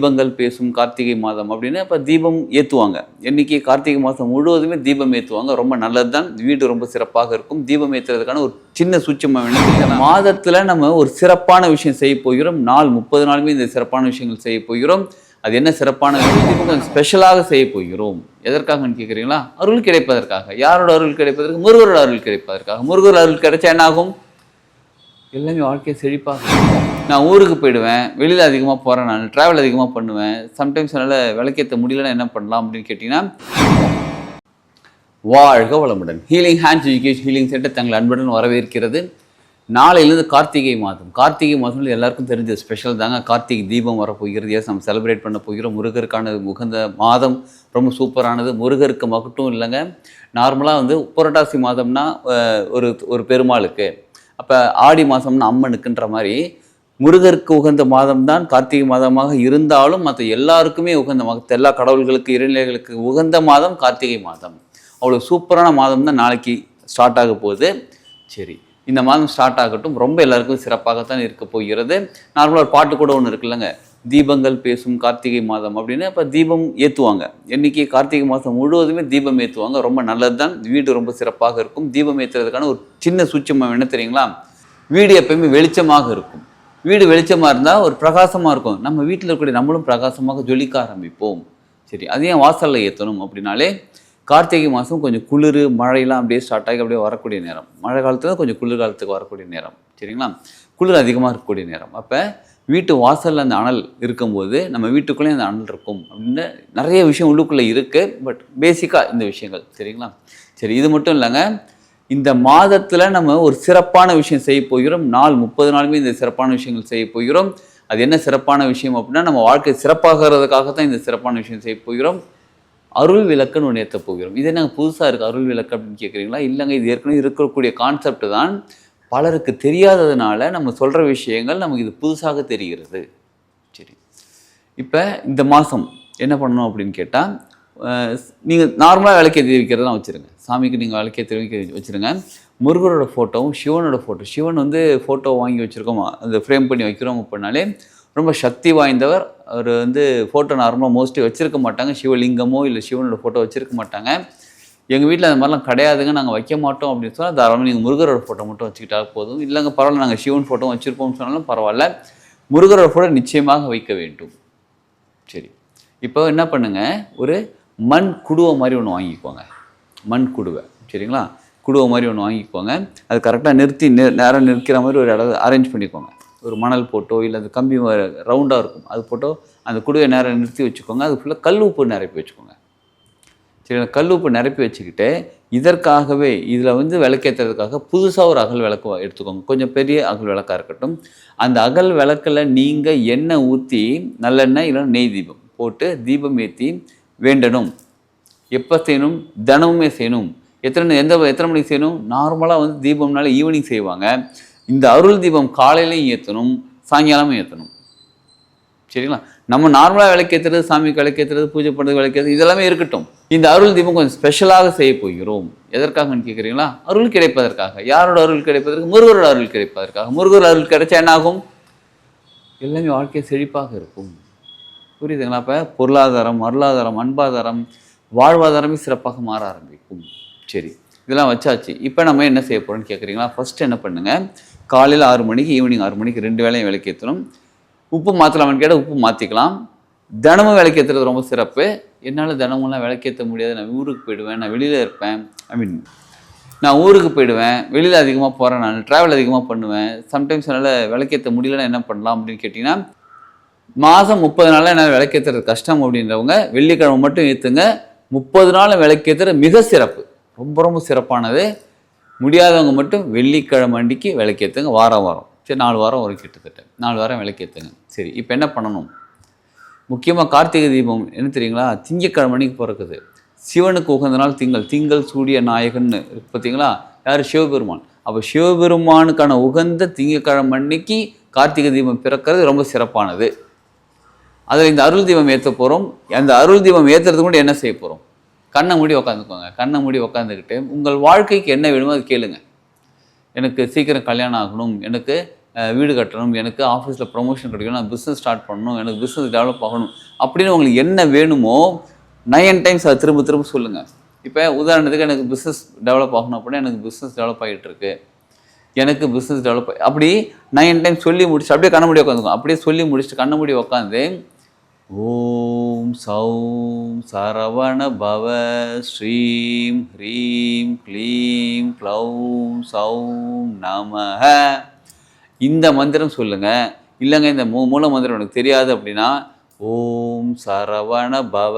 தீபங்கள் பேசும் கார்த்திகை மாதம் அப்படின்னு இப்போ தீபம் ஏற்றுவாங்க என்னைக்கு கார்த்திகை மாதம் முழுவதுமே தீபம் ஏற்றுவாங்க ரொம்ப நல்லது தான் வீடு ரொம்ப சிறப்பாக இருக்கும். தீபம் ஏற்றுறதுக்கான ஒரு சின்ன சூட்சமாக வேணும் மாதத்தில் நம்ம ஒரு சிறப்பான விஷயம் செய்ய போகிறோம். நாள் முப்பது நாளுமே இந்த சிறப்பான விஷயங்கள் செய்ய போகிறோம். அது என்ன சிறப்பான விஷயம்? கொஞ்சம் ஸ்பெஷலாக செய்ய போகிறோம். எதற்காகன்னு கேட்குறீங்களா அருள் கிடைப்பதற்காக. யாரோட அருள் கிடைப்பதற்கு? முருகரோட அருள் கிடைப்பதற்காக. முருகர் அருள் கிடைச்சா என்ன ஆகும் எல்லாமே வாழ்க்கையை செழிப்பாக நான் ஊருக்கு போயிடுவேன் வெளியில் அதிகமாக போகிறேன் நான் ட்ராவல் அதிகமாக பண்ணுவேன். சம்டைம்ஸ் என்னால் விளக்கேற்ற முடியலன்னா என்ன பண்ணலாம் அப்படின்னு கேட்டிங்கன்னா வாழ்க வளமுடன். Healing hands education healing centre தங்கள் அன்புடன் வரவேற்கிறது. நாளையிலேருந்து கார்த்திகை மாதம். கார்த்திகை மாதம் எல்லாருக்கும் தெரிஞ்ச ஸ்பெஷல் தாங்க. கார்த்திகை தீபம் வரப்போகிறது. எஸ் நம்ம செலிப்ரேட் பண்ண போகிறோம். முருகருக்கான உகந்த மாதம். ரொம்ப சூப்பரானது. முருகருக்கு மட்டும் இல்லைங்க. நார்மலாக வந்து புரட்டாசி மாதம்னா ஒரு ஒரு பெருமாளுக்கு. அப்போ ஆடி மாதம்னு அம்மனுக்குன்ற மாதிரி முருகருக்கு உகந்த மாதம் தான் கார்த்திகை மாதமாக இருந்தாலும் மற்ற எல்லாருக்குமே உகந்த மற்ற எல்லா கடவுள்களுக்கு இறைநிலைகளுக்கு உகந்த மாதம் கார்த்திகை மாதம். அவ்வளோ சூப்பரான மாதம் தான் நாளைக்கு ஸ்டார்ட் ஆக போகுது. சரி இந்த மாதம் ஸ்டார்ட் ஆகட்டும். ரொம்ப எல்லாருக்கும் சிறப்பாகத்தான் இருக்க போகிறது. நார்மலாக ஒரு பாட்டு கூட ஒன்று இருக்குல்லங்க. தீபங்கள் பேசும் கார்த்திகை மாதம் அப்படின்னு அப்போ தீபம் ஏற்றுவாங்க என்றைக்கு கார்த்திகை மாதம் முழுவதுமே தீபம் ஏற்றுவாங்க ரொம்ப நல்லது தான் வீடு ரொம்ப சிறப்பாக இருக்கும். தீபம் ஏற்றுறதுக்கான ஒரு சின்ன சூட்சமாக என்ன தெரியுங்களா? வீடு எப்பயுமே வெளிச்சமாக இருக்கும். வீடு வெளிச்சமாக இருந்தால் ஒரு பிரகாசமாக இருக்கும். நம்ம வீட்டில் இருக்கக்கூடிய நம்மளும் பிரகாசமாக ஜொலிக்க ஆரம்பிப்போம். சரி அதையும் வாசலில் ஏற்றணும் அப்படின்னாலே கார்த்திகை மாதம் கொஞ்சம் குளிர் மழையெல்லாம் அப்படியே ஸ்டார்ட் ஆகி அப்படியே வரக்கூடிய நேரம். மழை காலத்தில் கொஞ்சம் குளிர் காலத்துக்கு வரக்கூடிய நேரம். சரிங்களா? குளிர் அதிகமாக இருக்கக்கூடிய நேரம். அப்போ வீட்டு வாசலில் அந்த அனல் இருக்கும்போது நம்ம வீட்டுக்குள்ளேயும் அந்த அனல் இருக்கும் அப்படின்னு நிறைய விஷயம் உள்ளுக்குள்ளே இருக்குது பட் பேசிக்காக இந்த விஷயங்கள். சரிங்களா? சரி இது மட்டும் இல்லைங்க. இந்த மாதத்தில் நம்ம ஒரு சிறப்பான விஷயம் செய்ய போகிறோம். நாள் முப்பது நாளுமே இந்த சிறப்பான விஷயங்கள் செய்ய போகிறோம். அது என்ன சிறப்பான விஷயம் அப்படின்னா நம்ம வாழ்க்கை சிறப்பாகிறதுக்காக தான் இந்த சிறப்பான விஷயம் செய்ய போகிறோம். அருள் விளக்குன்னு ஒன்று ஏற்ற போகிறோம். இது நாங்கள் புதுசாக இருக்குது அருள் விளக்கு அப்படின்னு கேட்குறீங்களா இல்லைங்க இது ஏற்கனவே இருக்கக்கூடிய கான்செப்ட் தான். பலருக்கு தெரியாததுனால நம்ம சொல்கிற விஷயங்கள் நமக்கு இது புதுசாக தெரிகிறது. சரி. இப்போ இந்த மாதம் என்ன பண்ணணும் அப்படின்னு கேட்டால் நீங்கள் நார்மலாக விளக்கே தெரிவிக்கிறதெல்லாம் வச்சுருங்க. சாமிக்கு நீங்கள் விளக்கே தெரிவிக்க வச்சுருங்க. முருகரோட ஃபோட்டோவும் சிவனோட ஃபோட்டோ சிவன் வந்து ஃபோட்டோ வாங்கி வச்சுருக்கோம்? அந்த ஃப்ரேம் பண்ணி வைக்கிறோம் அப்படின்னாலே ரொம்ப சக்தி வாய்ந்தவர். அவர் வந்து ஃபோட்டோ நார்மலாக மோஸ்ட்லி வச்சுருக்க மாட்டாங்க. சிவலிங்கமோ இல்லை சிவனோட ஃபோட்டோ வச்சுருக்க மாட்டாங்க. எங்கள் வீட்டில் அந்த மாதிரிலாம் கிடையாதுங்க. நாங்கள் வைக்க மாட்டோம் அப்படின்னு சொன்னால் தாராளமாக நீங்கள் முருகரோட ஃபோட்டோ மட்டும் வச்சுக்கிட்டா போதும். இல்லைங்க பரவாயில்ல நாங்கள் சிவன் ஃபோட்டோ வச்சுருப்போம்னு சொன்னாலும் பரவாயில்ல. முருகரோட ஃபோட்டோ நிச்சயமாக வைக்க வேண்டும். சரி. இப்போ என்ன பண்ணுங்க? ஒரு மண் குடுவை மாதிரி ஒன்று வாங்கிக்கோங்க. மண் குடுவை. சரிங்களா? குடுவை மாதிரி ஒன்று வாங்கிக்கோங்க. அது கரெக்டாக நிறுத்தி நேரம் நிற்கிற மாதிரி ஒரு இடம் அரேஞ்ச் பண்ணிக்கோங்க. ஒரு மணல் போட்டோ இல்லை அந்த கம்பி ரவுண்டாக இருக்கும். அது போட்டோ அந்த குடுவை நேரம் நிறுத்தி வச்சுக்கோங்க. அது ஃபுல்லாக கல் உப்பு நிரப்பி வச்சுக்கோங்க. சரி கல் உப்பு நிரப்பி வச்சுக்கிட்டு இதற்காகவே இதில் வந்து விளக்கேற்றுறதுக்காக புதுசாக ஒரு அகல் விளக்கு எடுத்துக்கோங்க. கொஞ்சம் பெரிய அகல் விளக்காக இருக்கட்டும். அந்த அகல் விளக்கில் நீங்கள் எண்ணெய் ஊற்றி நல்லெண்ணெய் இல்லைன்னா நெய் தீபம் போட்டு தீபம் ஏற்றி வேண்டணும். எப்போ செய்யணும்? தினமுமே செய்யணும். எத்தனை எந்த எத்தனை மணிக்கு செய்யணும்? நார்மலாக வந்து தீபம்னால ஈவினிங் செய்வாங்க. இந்த அருள் தீபம் காலையிலையும் ஏற்றணும் சாயங்காலமும் ஏற்றணும் சரிங்களா? நம்ம நார்மலாக விளக்கேற்றுறது சாமிக்கு விளக்கேற்றுறது பூஜை பண்ணுறது விளக்கேற்றது இதெல்லாமே இருக்கட்டும். இந்த அருள் தீபம் கொஞ்சம் ஸ்பெஷலாக செய்ய போகிறோம். எதற்காகன்னு கேட்குறீங்களா? அருள் கிடைப்பதற்காக. யாரோட அருள் கிடைப்பதற்கு? முருகரோட அருள் கிடைப்பதற்காக. முருகர் அருள் கிடைச்சா என்ன ஆகும் எல்லாமே வாழ்க்கை செழிப்பாக இருக்கும். புரியுதுங்களா? அப்போ பொருளாதாரம் அருளாதாரம் அன்பாதாரம் வாழ்வாதாரமே சிறப்பாக மாற ஆரம்பிக்கும். சரி இதெல்லாம் வச்சாச்சு. இப்போ நம்ம என்ன செய்ய போகிறோம்னு கேட்குறீங்களா? ஃபஸ்ட்டு என்ன பண்ணுங்கள் காலையில் ஆறு மணிக்கு ஈவினிங் ஆறு மணிக்கு ரெண்டு வேளையும் விளக்கேற்றணும் உப்பு மாற்றலாமான்னு கேட்டால் உப்பு மாற்றிக்கலாம் தினமும் விளக்கேற்றுறது ரொம்ப சிறப்பு. என்னால் தினமும்லாம் விளக்கேற்ற முடியாது. நான் ஊருக்கு போயிடுவேன். நான் வெளியில் இருப்பேன். ஐ மீன் நான் ஊருக்கு போயிடுவேன். வெளியில் அதிகமாக போகிறேன் நான். ட்ராவல் அதிகமாக பண்ணுவேன். சம்டைம்ஸ் என்னால் விளக்கேற்ற முடியலன்னா என்ன பண்ணலாம் அப்படின்னு கேட்டிங்கன்னா மாதம் முப்பது நாளில் என்னால் விளக்கேற்றுறது கஷ்டம் அப்படின்றவங்க வெள்ளிக்கிழமை மட்டும் ஏற்றுங்க முப்பது நாள் விளக்கேற்றுற மிக சிறப்பு. ரொம்ப ரொம்ப சிறப்பானது. முடியாதவங்க மட்டும் வெள்ளிக்கிழமை அன்றைக்கி விளக்கேற்றுங்க வாரம் வாரம். சரி நாலு வாரம் ஒரு கிட்டத்தட்ட. நாலு வாரம் விளக்கேற்றுங்க சரி இப்போ என்ன பண்ணணும்? முக்கியமாக கார்த்திகை தீபம் என்ன தெரியுங்களா? திங்கக்கிழமை அன்னைக்கு பிறக்குது. சிவனுக்கு உகந்த நாள் திங்கள். திங்கள் சூரிய நாயகன்னு இருக்கு பார்த்தீங்களா யார்? சிவபெருமான். அப்போ சிவபெருமானுக்கான உகந்த திங்கக்கிழமை அன்னைக்கு கார்த்திகை தீபம் பிறக்கிறது ரொம்ப சிறப்பானது. அதில் இந்த அருள் தீபம் ஏற்ற போகிறோம் அந்த அருள் தீபம் ஏற்றுறதுக்கு கூட என்ன செய்ய போகிறோம் கண்ணை மூடி உக்காந்துக்கோங்க. கண்ணை மூடி உக்காந்துக்கிட்டு உங்கள் வாழ்க்கைக்கு என்ன வேணுமோ அது கேளுங்க. எனக்கு சீக்கிரம் கல்யாணம் ஆகணும். எனக்கு வீடு கட்டணும் எனக்கு ஆஃபீஸில் ப்ரொமோஷன் கிடைக்கணும் நான் பிஸ்னஸ் ஸ்டார்ட் பண்ணணும் எனக்கு பிஸ்னஸ் டெவலப் ஆகணும் அப்படின்னு உங்களுக்கு என்ன வேணுமோ நயன் டைம்ஸ் அதை திரும்ப திரும்ப சொல்லுங்கள் இப்போ உதாரணத்துக்கு எனக்கு பிஸ்னஸ் டெவலப் ஆகணும் அப்படின்னா எனக்கு பிஸ்னஸ் டெவலப் ஆகிட்டு இருக்கு. எனக்கு பிஸ்னஸ் டெவலப் அப்படி நைன் டைம் சொல்லி முடிச்சு அப்படியே கண்ண முடி உட்காந்துக்கும் அப்படியே சொல்லி முடிச்சுட்டு கண்ண முடி உட்காந்து ஓம் சௌம் சரவண பவ ஸ்ரீம் ஹ்ரீம் க்ளீம் க்ளௌம் சௌம் நமக இந்த மந்திரம் சொல்லுங்கள் இல்லைங்க இந்த மூ மூல மந்திரம் எனக்கு தெரியாது அப்படின்னா ஓம் சரவண பவ.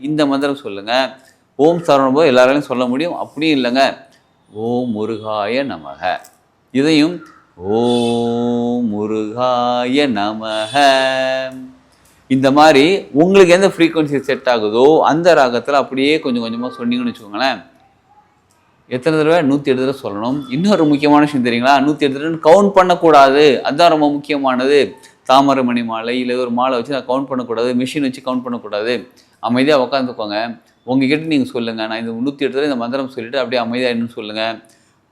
இந்த மந்திரம் சொல்லுங்கள் ஓம் சரவண பவ எல்லாராலையும் சொல்ல முடியும். அப்படியும் இல்லைங்க. ஓம் முருகாய நமக. இதையும் ஓம் முருகாய நமக. இந்த மாதிரி உங்களுக்கு எந்த ஃப்ரீக்குவன்சி செட் ஆகுதோ அந்த ராகத்தில் அப்படியே கொஞ்சம் கொஞ்சமாக சொன்னீங்கன்னு வச்சுக்கோங்களேன். எத்தனை தடவை? நூற்றி எட்டு தடவை சொல்லணும். இன்னொரு முக்கியமான விஷயம் தெரியுங்களா? நூற்றி எட்டு தடவை கவுண்ட் பண்ணக்கூடாது. அதுதான் ரொம்ப முக்கியமானது. தாமரை மணி மாலை இல்லை ஒரு மாலை வச்சு நான் கவுண்ட் பண்ணக்கூடாது. மிஷின் வச்சு கவுண்ட் பண்ணக்கூடாது. அமைதியாக உட்காந்துக்கோங்க உங்ககிட்ட நீங்கள் சொல்லுங்கள் நான் இந்த நூற்றி எட்டு தடவை இந்த மந்திரம் சொல்லிவிட்டு அப்படியே அமைதியாக இன்னும் சொல்லுங்கள்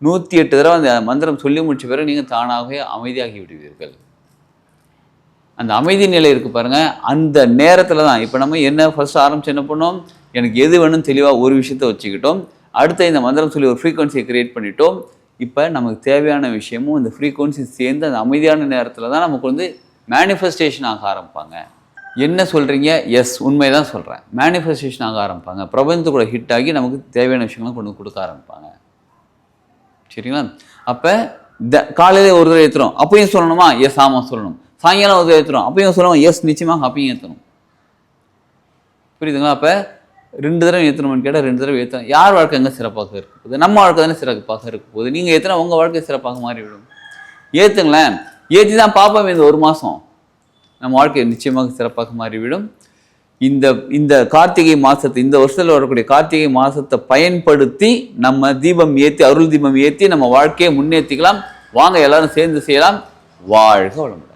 நூற்றி எட்டு தடவை அந்த மந்திரம் சொல்லி முடிச்ச பிறகு நீங்கள் தானாகவே அமைதியாகி விடுவீர்கள். அந்த அமைதி நிலை இருக்குது பாருங்கள் அந்த நேரத்தில் தான். இப்போ நம்ம என்ன ஃபஸ்ட் ஆரம்பிச்சு என்ன பண்ணோம்? எனக்கு எது வேணும்னு தெளிவாக ஒரு விஷயத்த வச்சுக்கிட்டோம். அடுத்த இந்த மந்திரம் சொல்லி ஒரு ஃப்ரீக்வன்சியை கிரியேட் பண்ணிட்டோம். இப்போ நமக்கு தேவையான விஷயமும் இந்த ஃப்ரீக்குவன்சி சேர்ந்து அந்த அமைதியான நேரத்தில் தான் நமக்கு வந்து மேனிஃபெஸ்டேஷன் ஆக ஆரம்பிப்பாங்க. என்ன சொல்கிறீங்க எஸ் உண்மை தான் சொல்கிறேன் மேனிஃபெஸ்டேஷன் ஆக ஆரம்பிப்பாங்க. பிரபஞ்சத்துக்கூட ஹிட் ஆகி நமக்கு தேவையான விஷயங்களை கொண்டு கொடுக்க ஆரம்பிப்பாங்க. சரிங்களா? அப்போ த காலையில் ஒரு தடவை ஏற்றுறோம் அப்பயும் சொல்லணுமா? எஸ் ஆமாம் சொல்லணும். சாயங்காலம் ஒரு தடவை ஏற்றுறோம் அப்பயும் சொல்லணும் எஸ் நிச்சயமாக அப்பயும் ஏற்றணும் புரியுதுங்களா? அப்போ ரெண்டு தடவை ஏற்றணும்னு கேட்டால் ரெண்டு தடவை ஏற்றணும் யார் வாழ்க்கை எங்கே சிறப்பாக இருக்க போகுது நம்ம வாழ்க்கை தானே சிறப்பாக இருக்க போகுது நீங்கள் ஏற்றினா உங்கள் வாழ்க்கை சிறப்பாக மாறிவிடும். ஏற்றுங்களேன் ஏற்றி தான் பார்ப்போம் இந்த ஒரு மாதம் நம்ம வாழ்க்கை நிச்சயமாக சிறப்பாக மாறிவிடும். இந்த இந்த கார்த்திகை மாதத்தை இந்த வருஷத்தில் வரக்கூடிய கார்த்திகை மாதத்தை பயன்படுத்தி நம்ம தீபம் ஏற்றி அருள் தீபம் ஏற்றி நம்ம வாழ்க்கையை முன்னேற்றிக்கலாம் வாங்க எல்லாரும் சேர்ந்து செய்யலாம். வாழ்க வளமுடன்.